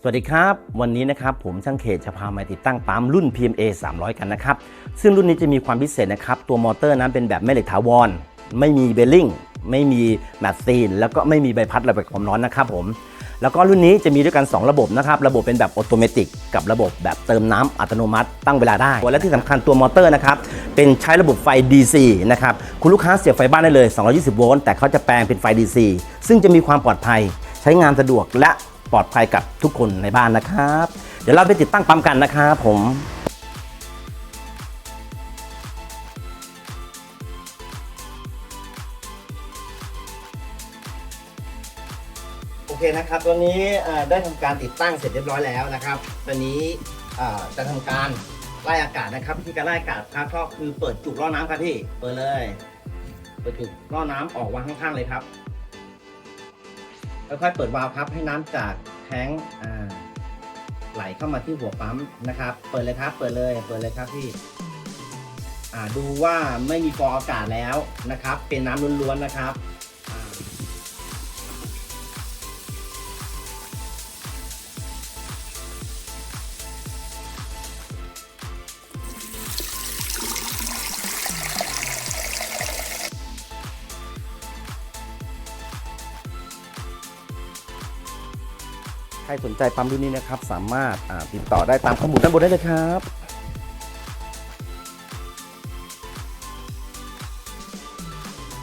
สวัสดีครับ วันนี้นะครับผมช่างเขตจะพามาติดตั้งปั๊มรุ่น PMA 300 กันนะครับ ซึ่งรุ่นนี้จะมีความพิเศษนะครับ ตัวมอเตอร์นั้นเป็นแบบแม่เหล็กถาวร ไม่มีเบลลิงไม่มีแมตซีน แล้วก็ไม่มีใบพัดระบายความร้อนนะครับผม แล้วก็รุ่นนี้จะมีด้วยกัน 2 ระบบนะครับ ระบบเป็นแบบออโตเมติกกับระบบแบบเติมน้ำอัตโนมัติตั้งเวลาได้ และที่สำคัญตัวมอเตอร์นะครับเป็นใช้ระบบไฟ DC นะครับ คุณลูกค้าเสียบไฟบ้านได้เลย 220 โวลต์ แต่เขาจะแปลงเป็นไฟ DC ซึ่งจะมีความปลอดภัยใช้งานสะดวกและ ปลอดภัยกับทุกคนในบ้านนะครับ เดี๋ยวเราไปติดตั้งปั๊มกันนะครับผมโอเคนะครับตัวนี้ได้ทำการติดตั้งเสร็จเรียบร้อยแล้วนะครับตัวนี้จะทำการไล่อากาศนะครับวิธีการไล่อากาศครับก็คือเปิดจุกล่อน้ำครับพี่เปิดเลย เปิดจุกล่อน้ำออกวางข้างๆเลยครับ ค่อยๆเปิดวาล์วครับให้น้ำจากแท้งไหลเข้ามาที่หัวปั๊มนะครับ เปิดเลยครับ เปิดเลย เปิดเลยครับพี่ดูว่าไม่มีฟองอากาศแล้วนะครับ เป็นน้ำล้วนๆนะครับ ใครสนใจปั๊มรุ่นนี้นะครับ สามารถติดต่อได้ตามข้อมูลด้านบนได้เลยครับ